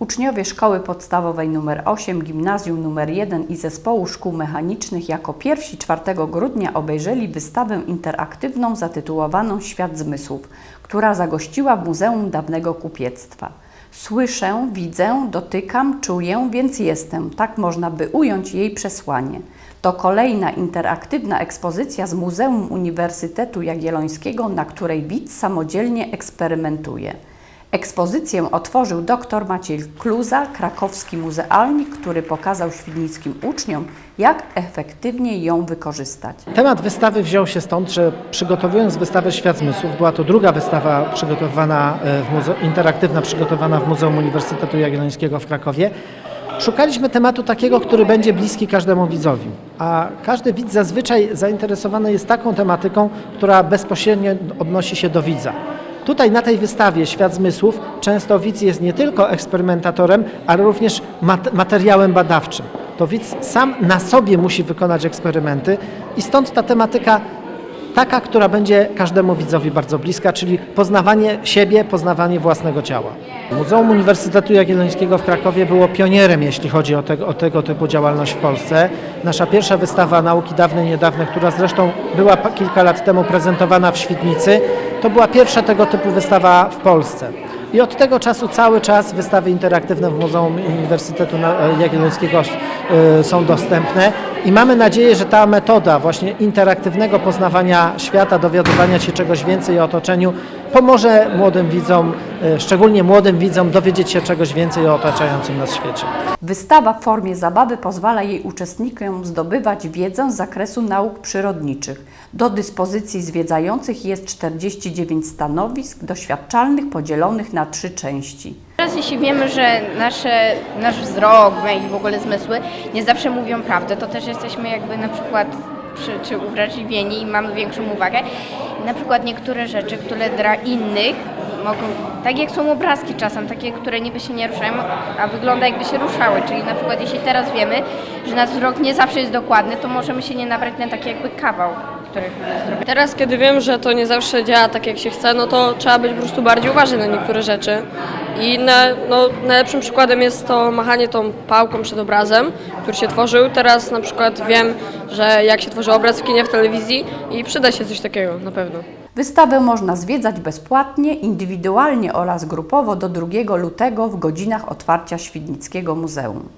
Uczniowie Szkoły Podstawowej nr 8, Gimnazjum nr 1 i Zespołu Szkół Mechanicznych jako pierwsi 4 grudnia obejrzeli wystawę interaktywną zatytułowaną Świat Zmysłów, która zagościła w Muzeum Dawnego Kupiectwa. Słyszę, widzę, dotykam, czuję, więc jestem. Tak można by ująć jej przesłanie. To kolejna interaktywna ekspozycja z Muzeum Uniwersytetu Jagiellońskiego, na której widz samodzielnie eksperymentuje. Ekspozycję otworzył dr Maciej Kluza, krakowski muzealnik, który pokazał świdnickim uczniom, jak efektywnie ją wykorzystać. Temat wystawy wziął się stąd, że przygotowując wystawę Świat Zmysłów, była to druga wystawa przygotowana e, w muze- interaktywna przygotowana w Muzeum Uniwersytetu Jagiellońskiego w Krakowie, szukaliśmy tematu takiego, który będzie bliski każdemu widzowi. A każdy widz zazwyczaj zainteresowany jest taką tematyką, która bezpośrednio odnosi się do widza. Tutaj na tej wystawie Świat Zmysłów często widz jest nie tylko eksperymentatorem, ale również mat- materiałem badawczym. To widz sam na sobie musi wykonać eksperymenty i stąd ta tematyka taka, która będzie każdemu widzowi bardzo bliska, czyli poznawanie siebie, poznawanie własnego ciała. Muzeum Uniwersytetu Jagiellońskiego w Krakowie było pionierem, jeśli chodzi o tego, o tego typu działalność w Polsce. Nasza pierwsza wystawa Nauki Dawne i Niedawne, która zresztą była kilka lat temu prezentowana w Świdnicy, to była pierwsza tego typu wystawa w Polsce. I od tego czasu cały czas wystawy interaktywne w Muzeum Uniwersytetu Jagiellońskiego są dostępne i mamy nadzieję, że ta metoda właśnie interaktywnego poznawania świata, dowiadywania się czegoś więcej o otoczeniu pomoże młodym widzom, e, szczególnie młodym widzom dowiedzieć się czegoś więcej o otaczającym nas świecie. Wystawa w formie zabawy pozwala jej uczestnikom zdobywać wiedzę z zakresu nauk przyrodniczych. Do dyspozycji zwiedzających jest 49 stanowisk doświadczalnych podzielonych na trzy części. Teraz jeśli wiemy, że nasze, nasz wzrok i w ogóle zmysły nie zawsze mówią prawdę, to też jesteśmy jakby na przykład przy, czy uwrażliwieni i mamy większą uwagę. Na przykład niektóre rzeczy, które dla innych mogą, tak jak są obrazki czasem, takie, które niby się nie ruszają, a wygląda jakby się ruszały, czyli na przykład jeśli teraz wiemy, że nasz wzrok nie zawsze jest dokładny, to możemy się nie nabrać na taki jakby kawał. Teraz, kiedy wiem, że to nie zawsze działa tak, jak się chce, no to trzeba być po prostu bardziej uważny na niektóre rzeczy. I na, no, najlepszym przykładem jest to machanie tą pałką przed obrazem, który się tworzył. Teraz na przykład wiem, że jak się tworzy obraz w kinie, w telewizji i przyda się coś takiego na pewno. Wystawę można zwiedzać bezpłatnie, indywidualnie oraz grupowo do 2 lutego w godzinach otwarcia Świdnickiego Muzeum.